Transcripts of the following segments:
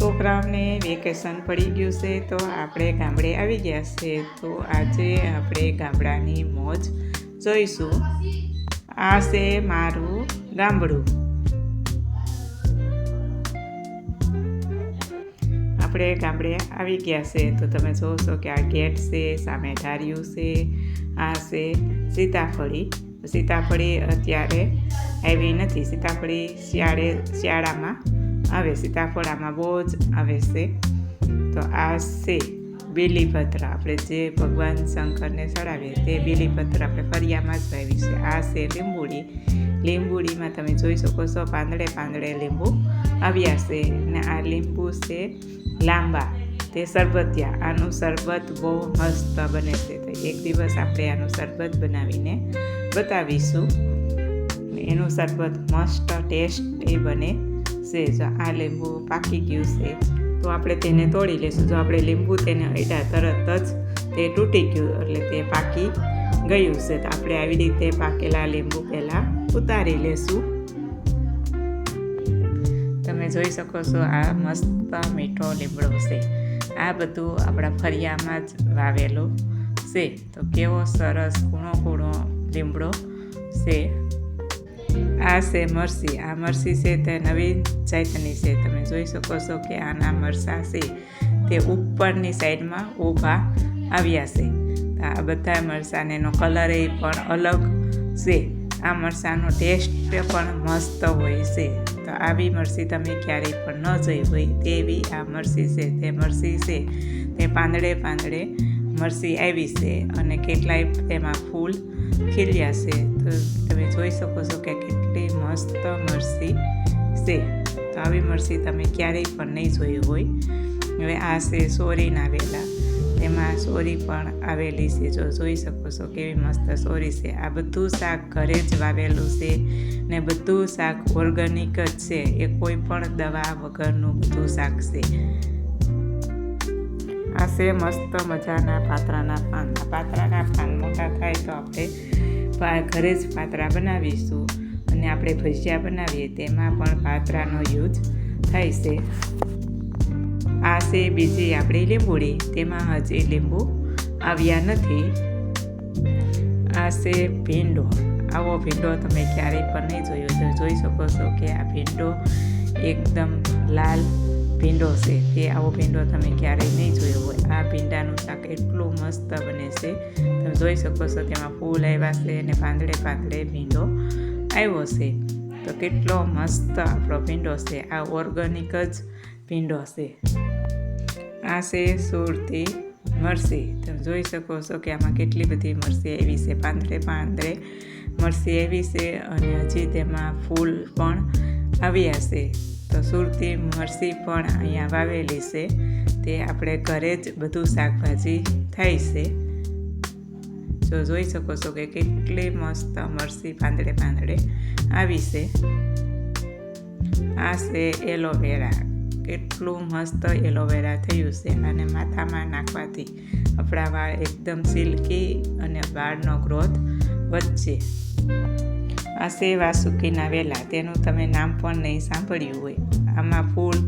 છોકરાઓને વેકેશન પડી ગયું છે, તો આપણે ગામડે આવી ગયા છે. તો આજે આપણે ગામડાની મોજ જોઈશું. આ છે મારું ગામડું. આપણે ગામડે આવી ગયા છે, તો તમે જોશો કે આ ગેટ છે, સામે ધાર્યું છે, આ છે સીતાફળી. સીતાફળી અત્યારે આવી નથી. સીતાફળી શિયાળે, શિયાળામાં આવે સીતાફળ આમાં બહુ જ આવે છે તો આ છે બીલીપત્ર આપણે જે ભગવાન શંકરને ચડાવીએ તે બીલીપત્ર આપણે ફરિયામાં જ વાવી છે આ છે લીંબુડી લીંબુડીમાં તમે જોઈ શકો છો પાંદડે પાંદડે લીંબુ આવ્યા છે અને આ લીંબુ છે લાંબા તે શરબતિયા આનું શરબત બહુ મસ્ત બને છે તો એક દિવસ આપણે આનું શરબત બનાવીને બતાવીશું એનું શરબત મસ્ત ટેસ્ટ એ બને છે, જો આ લીંબુ પાકી ગયું છે, તો આપણે તેને તોડી લઈશું જો આપણે લીંબુ તેને અડ્યા તરત જ તે તૂટી ગયું, એટલે તે પાકી ગયું છે. તો આપણે આવી રીતે પાકેલા લીંબુ પહેલાં ઉતારી લેશું. તમે જોઈ શકો છો, આ મસ્ત મીઠો લીમડો છે. આ બધું આપણા ફરિયામાં જ વાવેલું છે. તો કેવો સરસ કૂણો કૂણો લીમડો છે. આ છે મરસી આ મરસી છે તે નવી જાતની છે તમે જોઈ શકો છો કે આના મરસા છે તે ઉપરની સાઈડમાં ઊભા આવ્યા છે આ બધા મરસાને એનો કલર એ પણ અલગ છે આ મરસાનો ટેસ્ટ પણ મસ્ત હોય છે તો આવી મરસી તમે ક્યારેય પણ ન જોઈ હોય તેવી આ મરસી છે તે મરસી છે તે પાંદડે પાંદડે મરસી આવી છે અને કેટલાય તેમાં ફૂલ ખીલ્યા છે તો તમે જોઈ શકો છો કે કેટલી મસ્ત મરસી છે તો આવી મરસી તમે ક્યારેય પણ નહીં જોઈ હોય હવે આ છે સોરીના વેલા તેમાં સોરી પણ આવેલી છે જો જોઈ શકો છો કેવી મસ્ત સોરી છે આ બધું શાક ઘરે જ વાવેલું છે ને બધું શાક ઓર્ગેનિક જ છે એ કોઈ પણ દવા વગરનું બધું શાક છે આ છે મસ્ત મજાના પાત્રાના પાન. પાત્રાના પાન મોટા થાય તો આપણે ઘરે જ પાત્રા બનાવીશું. અને આપણે ભજીયા બનાવીએ, તેમાં પણ પાત્રાનો યુઝ થાય છે. આ છે બીજી આપણી લીંબુડી તેમાં હજી લીંબુ આવ્યા નથી. આ છે ભીંડો. આવો ભીંડો તમે ક્યારેય પણ નહીં જોયો. જોઈ શકો છો કે આ ભીંડો એકદમ લાલ ભીંડો છે, તે આવો ભીંડો તમે ક્યારેય નહીં જોયો હોય. આ ભીંડાનું શાક એટલું મસ્ત બને છે. તમે જોઈ શકો છો તેમાં ફૂલ આવ્યા છે અને પાંદડે પાંદડે ભીંડો આવ્યો છે. તો કેટલો મસ્ત આપણો ભીંડો છે. આ ઓર્ગેનિક જ ભીંડો છે. આ છે સુરતી મરસી. તમે જોઈ શકો છો કે આમાં કેટલી બધી મરસી આવી છે. પાંદડે પાંદડે મરસી આવી છે અને હજી તેમાં ફૂલ પણ આવ્યા છે. તો સુરતી મરસી પણ અહીંયા વાવેલી છે. તે આપણે ઘરે જ બધું શાકભાજી થાય છે. જો જોઈ શકો છો કે કેટલી મસ્ત મરસી પાંદડે પાંદડે આવી છે. આ છે એલોવેરા. કેટલું મસ્ત એલોવેરા થયું છે અને માથામાં નાખવાથી આપણા વાળ એકદમ સિલ્કી અને વાળનો ગ્રોથ વધશે. આ છે વાસુકીના વેલા, તેનું તમે નામ પણ નહીં સાંભળ્યું હોય. આમાં ફૂલ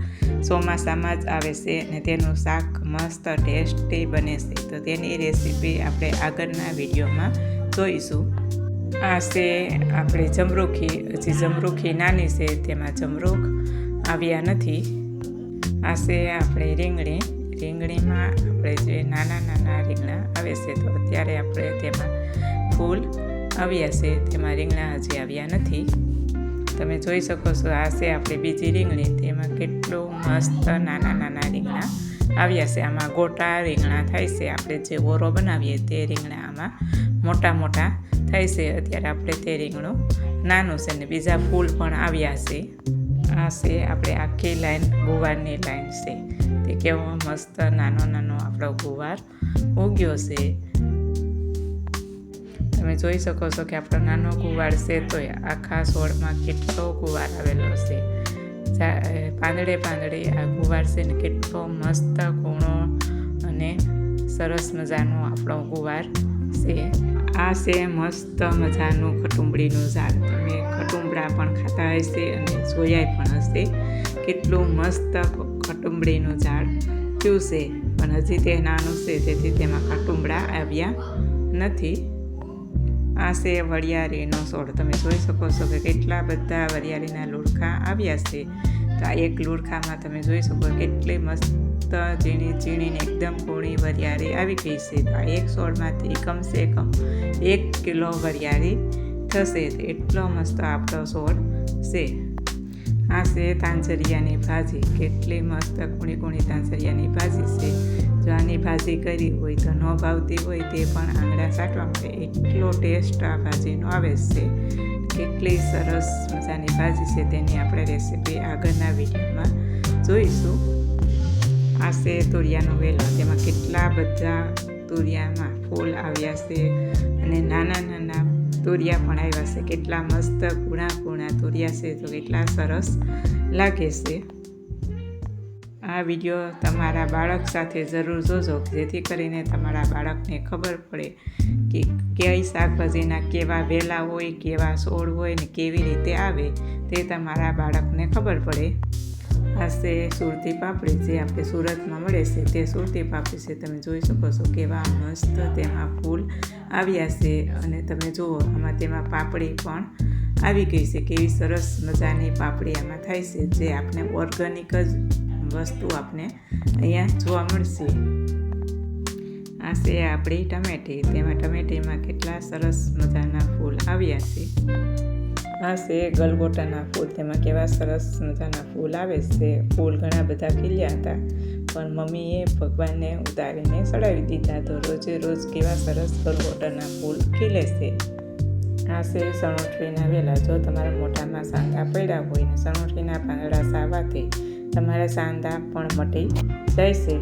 ચોમાસામાં જ આવે છે અને તેનું શાક મસ્ત ટેસ્ટી બને છે. તો તેની રેસીપી આપણે આગળના વિડીયોમાં જોઈશું. આ છે આપણે જમરૂખી, હજી જમરૂખી નાની છે, તેમાં જમરૂખ આવ્યા નથી. આ છે આપણે રીંગણી, રીંગણીમાં આપણે જે નાના નાના રીંગણા આવે છે, તો અત્યારે આપણે તેમાં ફૂલ આવ્યા છે તેમાં રીંગણા હજી આવ્યા નથી. તમે જોઈ શકો છો, આ આપણી બીજી રીંગણી. તેમાં કેટલું મસ્ત નાના નાના રીંગણા આવ્યા છે. આમાં ગોટા રીંગણા થાય છે. આપણે જે ઓરો બનાવીએ તે રીંગણા આમાં મોટા મોટા થાય છે. અત્યારે આપણે તે રીંગણું નાનું છે ને બીજા ફૂલ પણ આવ્યા છે. આ છે આપણે આખી લાઈન, ગુવારની લાઈન છે. તે કેવો મસ્ત નાનો નાનો આપણો ગુવાર ઉગ્યો છે. તમે જોઈ શકો છો કે આપણો નાનો કુવાર છે તોય આખા છોડમાં કેટલો કુવાર આવેલો છે. પાંદડે પાંદડે આ ગુવાર છે ને કેટલો મસ્ત કૂણો અને સરસ મજાનો આપણો કુવાર છે. આ છે મસ્ત મજાનું ખટુંબડીનું ઝાડ. તમે ખટુંબડા પણ ખાતા હશે અને જોયા પણ હશે કેટલું મસ્ત ખટુંબડીનું ઝાડ થયું છે. પણ હજી તે નાનું છે, તેથી તેમાં ખટુંબડા આવ્યા નથી. છે વરિયાળીનો છોડ તમે જોઈ શકો છો કે કેટલા બધા વરિયાળીના લુડખા આવ્યા છે. તો આ એક લુડખામાં તમે જોઈ શકો કેટલી મસ્ત ઝીણી ઝીણીને એકદમ પૂરી વરિયાળી આવી ગઈ છે. તો આ એક છોડમાંથી કમસે કમ એક કિલો વરિયાળી થશે. એટલો મસ્ત આપણો છોડ છે. આ છે તાંજરિયાની ભાજી. કેટલી મસ્ત કુણી કુણી તાંજરિયાની ભાજી છે. જો આની ભાજી કરી હોય તો ન ભાવતી હોય તે પણ આંગળા સાટવા માટે એટલો ટેસ્ટ આ ભાજીનો આવે છે. કેટલી સરસ મજાની ભાજી છે તેની આપણે રેસીપી આગળના વિડીયોમાં જોઈશું. આ છે તુરિયાનો વેલો. તેમાં કેટલા બધા તુરિયામાં ફૂલ આવ્યા છે અને નાના નાના તુરિયા પણ આવ્યા છે. કેટલા મસ્ત પૂણા કૂણા તોરિયા છે. તો કેટલા સરસ લાગે છે. આ વીડિયો તમારા બાળક સાથે જરૂર જોજો. જેથી કરીને તમારા બાળકને ખબર પડે કે કઈ શાકભાજીના કેવા વેલા હોય, કેવા છોડ હોય ને કેવી રીતે આવે તે તમારા બાળકને ખબર પડે. છે સુરતી પાપડી જે આપણે સુરતમાં મળે છે, તે સુરતી પાપડી છે. તમે જોઈ શકો છો કેવા મસ્ત તેમાં ફૂલ આવ્યા છે અને તમે જુઓ, આમાં તેમાં પાપડી પણ આવી ગઈ છે. કેવી સરસ મજાની પાપડી આમાં થાય છે, જે આપણે ઓર્ગેનિક જ વસ્તુ આપણે અહીંયા જોવા મળશે. આ છે આપણી ટમેટી. તેમાં ટમેટીમાં કેટલા સરસ મજાના ફૂલ આવ્યા છે. આ છે ગલગોટાના ફૂલ. તેમાં કેવા સરસ મજાના ફૂલ આવે છે. ફૂલ ઘણા બધા ખીલ્યા હતા, પણ મમ્મીએ ભગવાનને ઉતારીને ચડાવી દીધા તો રોજે રોજ કેવા સરસ ગલગોટાના ફૂલ ખીલે છે. આ છે સણોઠવીના વેલા. જો તમારા મોઢામાં સાંધા પડ્યા હોય ને સણોઠવીના પાંદડા સાવાથી તમારા સાંધા પણ મટી જાય છે.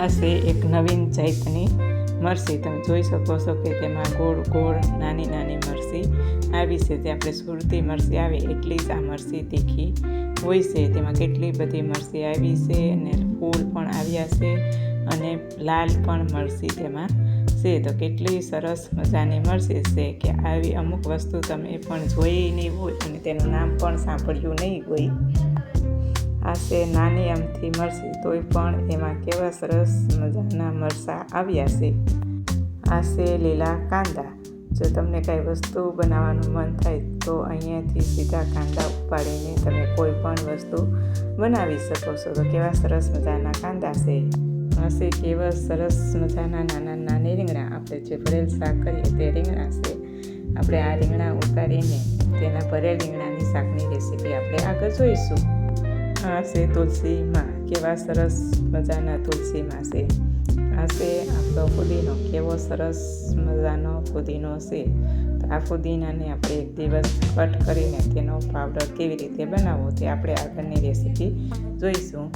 આ છે એક નવીન જાતની મરસી. તમે જોઈ શકો છો કે તેમાં ગોળ ગોળ, નાની નાની મરસી આવી છે, તે આપણે સુરતી મરસી આવે એટલી જ આ મરસી તીખી હોય છે. તેમાં કેટલી બધી મરસી આવી છે અને ફૂલ પણ આવ્યા છે અને લાલ પણ મરસી તેમાં છે. તો કેટલી સરસ મજાની મરસી છે કે આવી અમુક વસ્તુ તમે પણ જોઈ નહીં હોય અને તેનું નામ પણ સાંભળ્યું નહીં હોય. આ છે નાની આમથી મરસી, તોય પણ એમાં કેવા સરસ મજાના મરસા આવ્યા છે. આ છે લીલા કાંદા. જો તમને કાંઈ વસ્તુ બનાવવાનું મન થાય તો અહીંયાથી સીધા કાંદા ઉપાડીને તમે કોઈ પણ વસ્તુ બનાવી શકો છો. તો કેવા સરસ મજાના કાંદા છે. હશે કેવા સરસ મજાના નાના નાની રીંગણા. આપણે જે ભરેલ શાક કરીએ તે રીંગણા છે. આપણે આ રીંગણા ઉતારીને તેના ભરેલ રીંગણાની શાકની રેસીપી આપણે આગળ જોઈશું. આ છે તુલસીમાં. કેવા સરસ મજાના તુલસીમાં છે. આ છે આપણો ફુદીનો કેવો સરસ મજાનો ફુદીનો છે. તો આ ફુદીનાને આપણે એક દિવસ કટ કરીને તેનો પાવડર કેવી રીતે બનાવવો તે આપણે આગળની રેસીપી જોઈશું.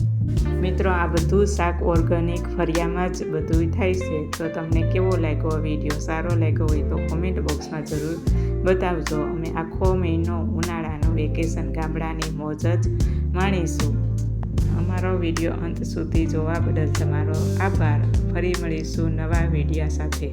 મિત્રો, આ બધું શાક ઓર્ગેનિક ફરિયામાં જ બધું થાય છે. તો તમને કેવો લાગ્યો વીડિયો? સારો લાગ્યો હોય તો કોમેન્ટ બોક્સમાં જરૂર બતાવજો. અમે આખો મહિનો ઉનાળાનું વેકેશન ગામડાની મોજ જ માણીશું. અમારો વીડિયો અંત સુધી જોવા બદલ તમારો આભાર. ફરી મળીશું નવા વિડીયા સાથે.